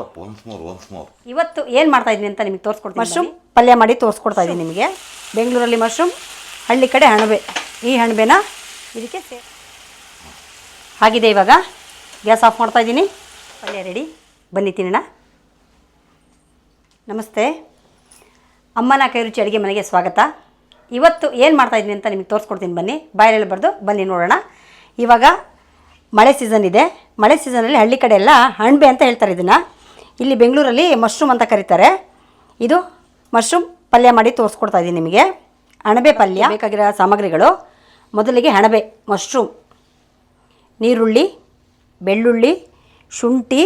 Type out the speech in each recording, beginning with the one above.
Once more once more ಇವತ್ತು ಏನು ಮಾಡ್ತಾ ಇದ್ದೀನಿ ಅಂತ ನಿಮಗೆ ತೋರಿಸ್ಕೊಡ್ತೀನಿ ಮಶ್ರೂಮ್ ಪಲ್ಯ ಮಾಡಿ ತೋರಿಸ್ಕೊಡ್ತಾ ಇದ್ದೀನಿ ನಿಮಗೆ. ಬೆಂಗಳೂರಲ್ಲಿ ಮಶ್ರೂಮ್ ಹಳ್ಳಿ ಕಡೆ ಅಣಬೆ ಈ ಅಣಬೆನ ಇದಕ್ಕೆ ಸೇ ಆಗಿದೆ ಇವಾಗ. ಗ್ಯಾಸ್ ಆಫ್ ಮಾಡ್ತಾ ಇದ್ದೀನಿ. ಪಲ್ಯ ರೆಡಿ ಬನ್ನಿ ತಿನ್ನೋಣ. ನಮಸ್ತೆ. ಅಮ್ಮನ ಕೈ ರುಚಿ ಅಡುಗೆ ಮನೆಗೆ ಸ್ವಾಗತ. ಇವತ್ತು ಏನು ಮಾಡ್ತಾ ಇದ್ದೀನಿ ಅಂತ ನಿಮಗೆ ತೋರಿಸ್ಕೊಡ್ತೀನಿ ಬನ್ನಿ. ಬಾಯಲ್ಲಿ ಬರೆದು ಬನ್ನಿ ನೋಡೋಣ. ಇವಾಗ ಮಳೆ ಸೀಸನ್ ಇದೆ. ಮಳೆ ಸೀಸನಲ್ಲಿ ಹಳ್ಳಿ ಕಡೆ ಎಲ್ಲ ಅಣಬೆ ಅಂತ ಹೇಳ್ತಾರೆ ಇದನ್ನು. ಇಲ್ಲಿ ಬೆಂಗಳೂರಲ್ಲಿ ಮಶ್ರೂಮ್ ಅಂತ ಕರೀತಾರೆ. ಇದು ಮಶ್ರೂಮ್ ಪಲ್ಯ ಮಾಡಿ ತೋರಿಸ್ಕೊಡ್ತಾ ಇದ್ದೀನಿ ನಿಮಗೆ. ಅಣಬೆ ಪಲ್ಯ. ಬೇಕಾಗಿರೋ ಸಾಮಗ್ರಿಗಳು. ಮೊದಲಿಗೆ ಅಣಬೆ ಮಶ್ರೂಮ್ ನೀರುಳ್ಳಿ ಬೆಳ್ಳುಳ್ಳಿ ಶುಂಠಿ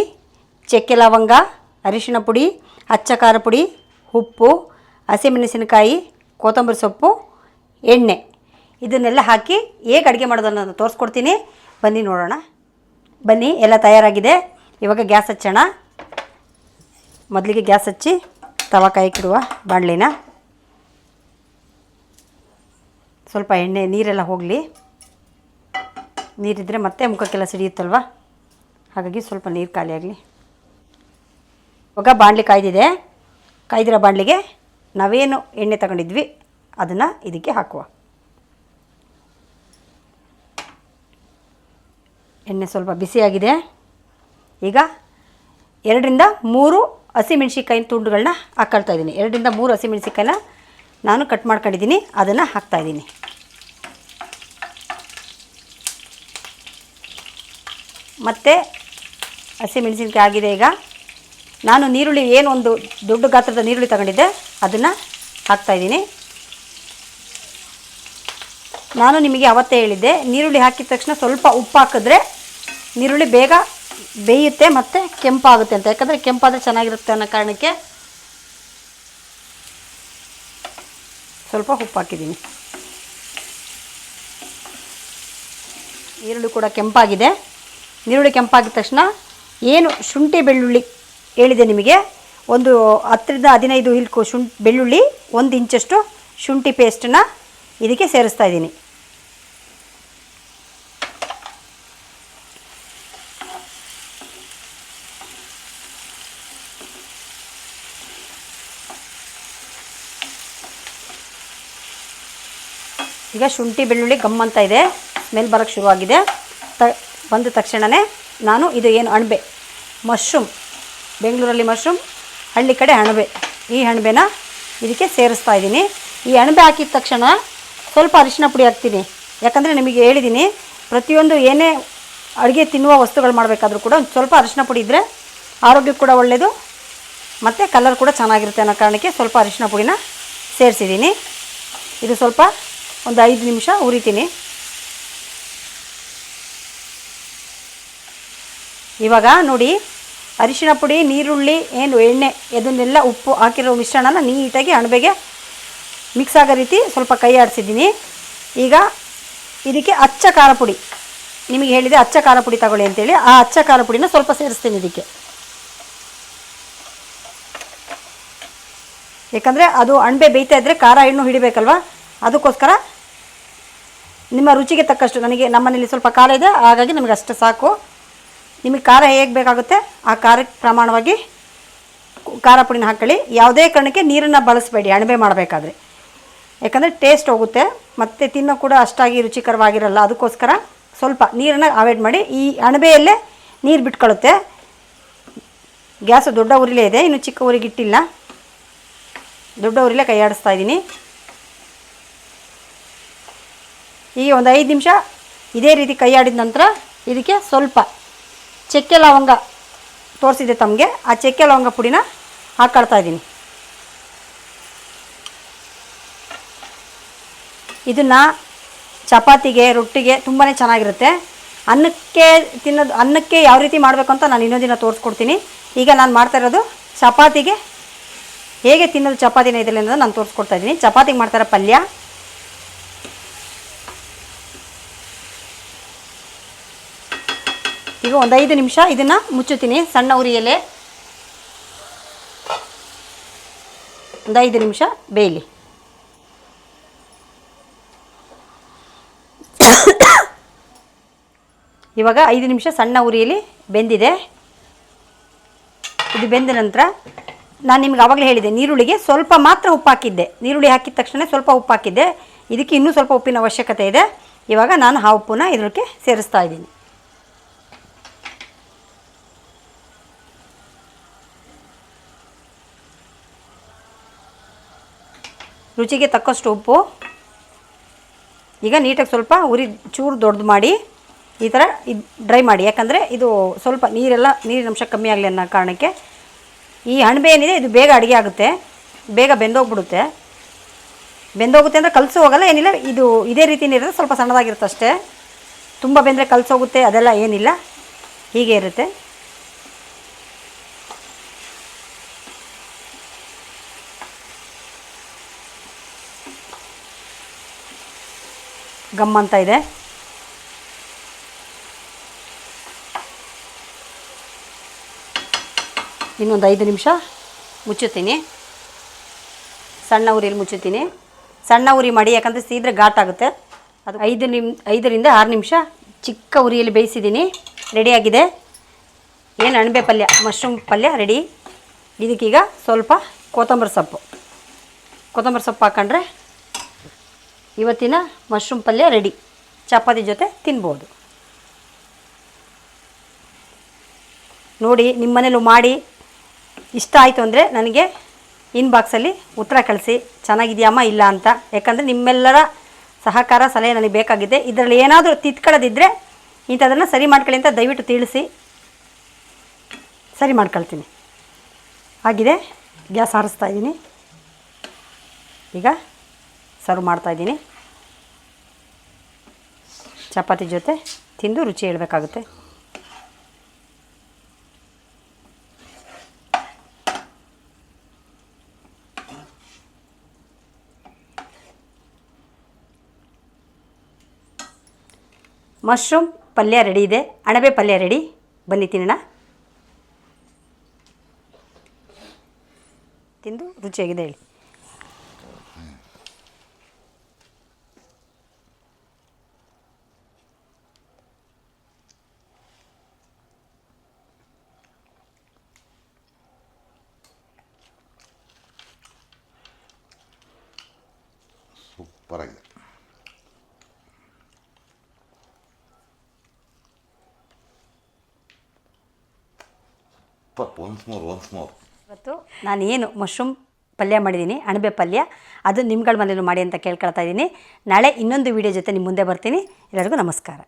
ಚಕ್ಕೆ ಲವಂಗ ಅರಿಶಿಣ ಪುಡಿ ಅಚ್ಚ ಖಾರ ಪುಡಿ ಉಪ್ಪು ಹಸಿಮೆಣಸಿನಕಾಯಿ ಕೊತ್ತಂಬರಿ ಸೊಪ್ಪು ಎಣ್ಣೆ. ಇದನ್ನೆಲ್ಲ ಹಾಕಿ ಹೇಗೆ ಅಡುಗೆ ಮಾಡೋದನ್ನು ನಾನು ತೋರಿಸ್ಕೊಡ್ತೀನಿ. ಬನ್ನಿ ನೋಡೋಣ. ಬನ್ನಿ ಎಲ್ಲ ತಯಾರಾಗಿದೆ. ಇವಾಗ ಗ್ಯಾಸ್ ಹಚ್ಚೋಣ. ಮೊದಲಿಗೆ ಗ್ಯಾಸ್ ಹಚ್ಚಿ ತವ ಕಾಯಕ್ಕಿಡುವ ಬಾಣಲಿನ. ಸ್ವಲ್ಪ ಎಣ್ಣೆ, ನೀರೆಲ್ಲ ಹೋಗಲಿ. ನೀರಿದ್ದರೆ ಮತ್ತೆ ಮುಖಕ್ಕೆಲ್ಲ ಸಿಡಿಯುತ್ತಲ್ವ? ಹಾಗಾಗಿ ಸ್ವಲ್ಪ ನೀರು ಖಾಲಿಯಾಗಲಿ ಇವಾಗ ಬಾಣಲಿ ಕಾಯ್ದಿದೆ. ಕಾಯ್ದಿರೋ ಬಾಣಲಿಗೆ ನಾವೇನು ಎಣ್ಣೆ ತಗೊಂಡಿದ್ವಿ, ಅದನ್ನು ಇದಕ್ಕೆ ಹಾಕುವ. ಎಣ್ಣೆ ಸ್ವಲ್ಪ ಬಿಸಿಯಾಗಿದೆ. ಈಗ ಎರಡರಿಂದ ಮೂರು ಹಸಿಮೆಣ್ಸಿಕಾಯಿನ ತುಂಡುಗಳನ್ನ ಹಾಕೊಳ್ತಾ ಇದ್ದೀನಿ. ಎರಡರಿಂದ ಮೂರು ಹಸಿಮೆಣ್ಸಿಕಾಯಿನ ನಾನು ಕಟ್ ಮಾಡ್ಕೊಂಡಿದ್ದೀನಿ. ಅದನ್ನು ಹಾಕ್ತಾಯಿದ್ದೀನಿ ಮತ್ತು ಹಸಿಮೆಣಸಿನ್ಕಾಯಿ ಆಗಿದೆ ಈಗ. ನಾನು ನೀರುಳ್ಳಿ ಏನು ಒಂದು ದೊಡ್ಡ ಗಾತ್ರದ ನೀರುಳ್ಳಿ ತಗೊಂಡಿದ್ದೆ. ಅದನ್ನು ಹಾಕ್ತಾಯಿದ್ದೀನಿ ನಾನು ನಿಮಗೆ ಅವತ್ತೇ ಹೇಳಿದ್ದೆ ನೀರುಳ್ಳಿ ಹಾಕಿದ ತಕ್ಷಣ ಸ್ವಲ್ಪ ಉಪ್ಪು ಹಾಕಿದ್ರೆ ನೀರುಳ್ಳಿ ಬೇಗ ಬೇಯುತ್ತೆ ಮತ್ತು ಕೆಂಪಾಗುತ್ತೆ ಅಂತ. ಯಾಕಂದರೆ ಕೆಂಪಾದರೆ ಚೆನ್ನಾಗಿರುತ್ತೆ ಅನ್ನೋ ಕಾರಣಕ್ಕೆ ಸ್ವಲ್ಪ ಉಪ್ಪು ಹಾಕಿದ್ದೀನಿ ಈರುಳ್ಳಿ ಕೂಡ ಕೆಂಪಾಗಿದೆ. ಈರುಳ್ಳಿ ಕೆಂಪಾಗಿದ ತಕ್ಷಣ ಏನು ಶುಂಠಿ ಬೆಳ್ಳುಳ್ಳಿ ಹೇಳಿದೆ ನಿಮಗೆ. ಒಂದು ಹತ್ತರಿಂದ ಹದಿನೈದು ಹಿಲ್ಕು ಶುಂಠಿ ಬೆಳ್ಳುಳ್ಳಿ, ಒಂದು ಇಂಚಷ್ಟು ಶುಂಠಿ ಪೇಸ್ಟನ್ನ ಇದಕ್ಕೆ ಸೇರಿಸ್ತಾ ಇದ್ದೀನಿ. ಈಗ ಶುಂಠಿ ಬೆಳ್ಳುಳ್ಳಿ ಗಮ್ ಅಂತ ಇದೆ. ಸ್ಮೆಲ್ ಬರೋಕ್ಕೆ ಶುರುವಾಗಿದೆ. ತ, ಬಂದ ತಕ್ಷಣವೇ ನಾನು ಇದು ಏನು ಅಣಬೆ, ಮಶ್ರೂಮ್, ಬೆಂಗಳೂರಲ್ಲಿ ಮಶ್ರೂಮ್, ಹಳ್ಳಿ ಕಡೆ ಅಣಬೆ. ಈ ಅಣಬೆನ ಇದಕ್ಕೆ ಸೇರಿಸ್ತಾ ಇದ್ದೀನಿ. ಈ ಅಣಬೆ ಹಾಕಿದ ತಕ್ಷಣ ಸ್ವಲ್ಪ ಅರಿಶಿನ ಪುಡಿ ಹಾಕ್ತೀನಿ. ಯಾಕಂದರೆ ನಿಮಗೆ ಹೇಳಿದ್ದೀನಿ, ಪ್ರತಿಯೊಂದು ಏನೇ ಅಡುಗೆ ತಿನ್ನುವ ವಸ್ತುಗಳು ಮಾಡಬೇಕಾದ್ರೂ ಕೂಡ ಒಂದು ಸ್ವಲ್ಪ ಅರಿಶಿನ ಪುಡಿ ಇದ್ದರೆ ಆರೋಗ್ಯಕ್ಕೆ ಕೂಡ ಒಳ್ಳೆಯದು ಮತ್ತು ಕಲರ್ ಕೂಡ ಚೆನ್ನಾಗಿರುತ್ತೆ ಅನ್ನೋ ಕಾರಣಕ್ಕೆ ಸ್ವಲ್ಪ ಅರಿಶಿನ ಪುಡಿನ ಸೇರಿಸಿದ್ದೀನಿ. ಇದು ಸ್ವಲ್ಪ ಒಂದು ಐದು ನಿಮಿಷ ಉರಿತೀನಿ. ಇವಾಗ ನೋಡಿ, ಅರಿಶಿಣ ಪುಡಿ, ನೀರುಳ್ಳಿ, ಏನು ಎಣ್ಣೆ, ಇದನ್ನೆಲ್ಲ ಉಪ್ಪು ಹಾಕಿರೋ ಮಿಶ್ರಣನ ನೀಟಾಗಿ ಅಣಬೆಗೆ ಮಿಕ್ಸ್ ಆಗೋ ರೀತಿ ಸ್ವಲ್ಪ ಕೈ ಆಡಿಸಿದ್ದೀನಿ. ಈಗ ಇದಕ್ಕೆ ಅಚ್ಚ ಖಾರ ಪುಡಿ. ನಿಮಗೆ ಹೇಳಿದೆ ಅಚ್ಚ ಖಾರ ಪುಡಿ ತಗೊಳ್ಳಿ ಅಂತೇಳಿ. ಆ ಅಚ್ಚ ಖಾರ ಪುಡಿನ ಸ್ವಲ್ಪ ಸೇರಿಸ್ತೀನಿ ಇದಕ್ಕೆ. ಯಾಕಂದರೆ ಅದು ಅಣಬೆ ಬೇಯ್ತಾ ಇದ್ದರೆ ಖಾರ ಹಣ್ಣು ಹಿಡಿಬೇಕಲ್ವ? ಅದಕ್ಕೋಸ್ಕರ ನಿಮ್ಮ ರುಚಿಗೆ ತಕ್ಕಷ್ಟು ನನಗೆ ನಮ್ಮನೇಲಿ ಸ್ವಲ್ಪ ಖಾರ ಇದೆ, ಹಾಗಾಗಿ ನಿಮಗೆ ಅಷ್ಟು ಸಾಕು. ನಿಮಗೆ ಖಾರ ಹೇಗೆ ಬೇಕಾಗುತ್ತೆ ಆ ಖಾರಕ್ಕೆ ಪ್ರಮಾಣವಾಗಿ ಖಾರ ಪುಡಿನ ಹಾಕ್ಕೊಳ್ಳಿ ಯಾವುದೇ ಕಾರಣಕ್ಕೆ ನೀರನ್ನು ಬಳಸಬೇಡಿ, ಅಣಬೆ ಮಾಡಬೇಕಾದ್ರೆ. ಯಾಕಂದರೆ ಟೇಸ್ಟ್ ಹೋಗುತ್ತೆ, ಮತ್ತು ತಿನ್ನೋ ಕೂಡ ಅಷ್ಟಾಗಿ ರುಚಿಕರವಾಗಿರಲ್ಲ, ಅದಕ್ಕೋಸ್ಕರ ಸ್ವಲ್ಪ ನೀರನ್ನು ಅವಾಯ್ಡ್ ಮಾಡಿ, ಈ ಅಣಬೆಯಲ್ಲೇ ನೀರು ಬಿಟ್ಕೊಳ್ಳುತ್ತೆ ಗ್ಯಾಸು ದೊಡ್ಡ ಉರಿಲೇ ಇದೆ, ಇನ್ನು ಚಿಕ್ಕ ಊರಿಗೆ ಇಟ್ಟಿಲ್ಲ. ದೊಡ್ಡ ಉರಿಲೇ ಕೈ ಆಡಿಸ್ತಾ ಇದ್ದೀನಿ. ಈಗ ಒಂದು ಐದು ನಿಮಿಷ ಇದೇ ರೀತಿ ಕೈ ಆಡಿದ ನಂತರ ಇದಕ್ಕೆ ಸ್ವಲ್ಪ ಚಕ್ಕೆ ಲವಂಗ ತೋರಿಸಿದೆ ತಮಗೆ. ಆ ಚಕ್ಕೆ ಲವಂಗ ಪುಡಿನ ಹಾಕ್ಕೊಳ್ತಾ ಇದ್ದೀನಿ. ಇದನ್ನು ಚಪಾತಿಗೆ, ರೊಟ್ಟಿಗೆ ತುಂಬಾ ಚೆನ್ನಾಗಿರುತ್ತೆ. ಅನ್ನಕ್ಕೆ ತಿನ್ನೋದು, ಅನ್ನಕ್ಕೆ ಯಾವ ರೀತಿ ಮಾಡಬೇಕು ಅಂತ ನಾನು ಇನ್ನೊಂದಿನ ದಿನ ತೋರಿಸ್ಕೊಡ್ತೀನಿ. ಈಗ ನಾನು ಮಾಡ್ತಾ ಇರೋದು ಚಪಾತಿಗೆ. ಹೇಗೆ ತಿನ್ನೋದು ಚಪಾತಿನ ಇದರಲ್ಲಿ ನಾನು ತೋರಿಸ್ಕೊಡ್ತಾ ಇದ್ದೀನಿ. ಚಪಾತಿಗೆ ಮಾಡ್ತಾರೆ ಪಲ್ಯ ಈಗ ಒಂದು ಐದು ನಿಮಿಷ ಇದನ್ನು ಮುಚ್ಚುತ್ತೀನಿ. ಸಣ್ಣ ಉರಿಯಲ್ಲೇ ಒಂದು ಐದು ನಿಮಿಷ ಬೇಯಲಿ. ಇವಾಗ ಐದು ನಿಮಿಷ ಸಣ್ಣ ಉರಿಯಲ್ಲಿ ಬೆಂದಿದೆ. ಇದು ಬೆಂದ ನಂತರ ನಾನು ನಿಮ್ಗೆ ಆವಾಗಲೇ ಹೇಳಿದೆ, ನೀರುಳ್ಳಿಗೆ ಸ್ವಲ್ಪ ಮಾತ್ರ ಉಪ್ಪು ಹಾಕಿದ್ದೆ. ನೀರುಳ್ಳಿ ಹಾಕಿದ ತಕ್ಷಣ ಸ್ವಲ್ಪ ಉಪ್ಪು ಹಾಕಿದ್ದೆ. ಇದಕ್ಕೆ ಇನ್ನೂ ಸ್ವಲ್ಪ ಉಪ್ಪಿನ ಅವಶ್ಯಕತೆ ಇದೆ. ಇವಾಗ ನಾನು ಆ ಉಪ್ಪನ್ನ ಇದಕ್ಕೆ ಸೇರಿಸ್ತಾ ಇದ್ದೀನಿ. ರುಚಿಗೆ ತಕ್ಕಷ್ಟು ಉಪ್ಪು. ಈಗ ನೀಟಾಗಿ ಸ್ವಲ್ಪ ಉರಿ ಚೂರು ದೊಡ್ಡದು ಮಾಡಿ ಈ ಥರ ಇದು ಡ್ರೈ ಮಾಡಿ. ಯಾಕಂದರೆ ಇದು ಸ್ವಲ್ಪ ನೀರೆಲ್ಲ ನೀರಿನ ಅಂಶ ಕಮ್ಮಿ ಆಗಲಿ ಅನ್ನೋ ಕಾರಣಕ್ಕೆ ಈ ಅಣಬೆ ಏನಿದೆ, ಇದು ಬೇಗ ಅಡುಗೆ ಆಗುತ್ತೆ. ಬೇಗ ಬೆಂದೋಗ್ಬಿಡುತ್ತೆ. ಬೆಂದೋಗುತ್ತೆ ಅಂದರೆ ಕಲಸು ಹೋಗಲ್ಲ ಏನಿಲ್ಲ. ಇದು ಇದೇ ರೀತಿ ಇರುತ್ತೆ ಸ್ವಲ್ಪ ಸಣ್ಣದಾಗಿರುತ್ತೆ ಅಷ್ಟೇ. ತುಂಬ ಬೆಂದರೆ ಕಲಸೋಗುತ್ತೆ, ಅದೆಲ್ಲ ಏನಿಲ್ಲ. ಹೀಗೆ ಇರುತ್ತೆ. ಗಮ್ ಅಂತ ಇದೆ. ಇನ್ನೊಂದು ಐದು ನಿಮಿಷ ಮುಚ್ಚುತ್ತೀನಿ. ಸಣ್ಣ ಉರಿಯಲ್ಲಿ ಮುಚ್ಚುತ್ತೀನಿ. ಸಣ್ಣ ಉರಿ ಮಾಡಿ, ಯಾಕಂದರೆ ಸೀದ್ರೆ ಘಾಟ್ ಆಗುತ್ತೆ. ಅದು ಐದು ನಿಮ್, ಐದರಿಂದ ಆರು ನಿಮಿಷ ಚಿಕ್ಕ ಉರಿಯಲ್ಲಿ ಬೇಯಿಸಿದ್ದೀನಿ. ರೆಡಿಯಾಗಿದೆ ಏನು ಅಣಬೆ ಪಲ್ಯ ಮಶ್ರೂಮ್ ಪಲ್ಯ ರೆಡಿ ಇದಕ್ಕೀಗ ಸ್ವಲ್ಪ ಕೊತ್ತಂಬರಿ ಸೊಪ್ಪು. ಕೊತ್ತಂಬರಿ ಸೊಪ್ಪು ಹಾಕೊಂಡ್ರೆ ಇವತ್ತಿನ ಮಶ್ರೂಮ್ ಪಲ್ಯ ರೆಡಿ ಚಪಾತಿ ಜೊತೆ ತಿನ್ಬೋದು. ನೋಡಿ ನಿಮ್ಮ ಮನೇಲೂ ಮಾಡಿ. ಇಷ್ಟ ಆಯಿತು ಅಂದರೆ ನನಗೆ ಇನ್ಬಾಕ್ಸಲ್ಲಿ ಉತ್ತರ ಕಳಿಸಿ. ಚೆನ್ನಾಗಿದೆಯಮ್ಮ, ಇಲ್ಲ ಅಂತ. ಯಾಕಂದರೆ ನಿಮ್ಮೆಲ್ಲರ ಸಹಕಾರ, ಸಲಹೆ ನನಗೆ ಬೇಕಾಗಿದೆ. ಇದರಲ್ಲಿ ಏನಾದರೂ ತಿತ್ಕೊಳ್ಳೋದಿದ್ದರೆ ಇಂಥದನ್ನು ಸರಿ ಮಾಡ್ಕೊಳ್ಳಿ ಅಂತ ದಯವಿಟ್ಟು ತಿಳಿಸಿ. ಸರಿ ಮಾಡ್ಕೊಳ್ತೀನಿ. ಆಗಿದೆ? ಗ್ಯಾಸ್ ಹಾರಿಸ್ತಾ ಇದ್ದೀನಿ. ಈಗ ಸರ್ವ್ ಮಾಡ್ತಾಯಿದ್ದೀನಿ ಚಪಾತಿ ಜೊತೆ ತಿಂದು ರುಚಿ ಹೇಳಬೇಕಾಗುತ್ತೆ. ಮಶ್ರೂಮ್ ಪಲ್ಯ ರೆಡಿ ಇದೆ. ಅಣಬೆ ಪಲ್ಯ ರೆಡಿ. ಬನ್ನಿ ತಿನ್ನೋಣ. ತಿಂದು ರುಚಿಯಾಗಿದೆ ಹೇಳಿ. ಸೂಪರ್ ಆಗಿದೆ ಒನ್ಸ್ ಮೋರ್ ಒನ್ಸ್ ಮೋರ್ ಇವತ್ತು ನಾನು ಏನು ಮಶ್ರೂಮ್ ಪಲ್ಯ ಮಾಡಿದ್ದೀನಿ, ಅಣಬೆ ಪಲ್ಯ. ಅದು ನಿಮ್ಗಳ ಮನೇಲೂ ಮಾಡಿ ಅಂತ ಕೇಳ್ಕೊಳ್ತಾ ಇದ್ದೀನಿ. ನಾಳೆ ಇನ್ನೊಂದು ವಿಡಿಯೋ ಜೊತೆ ನಿಮ್ಮ ಮುಂದೆ ಬರ್ತೀನಿ. ಎಲ್ಲರಿಗೂ ನಮಸ್ಕಾರ.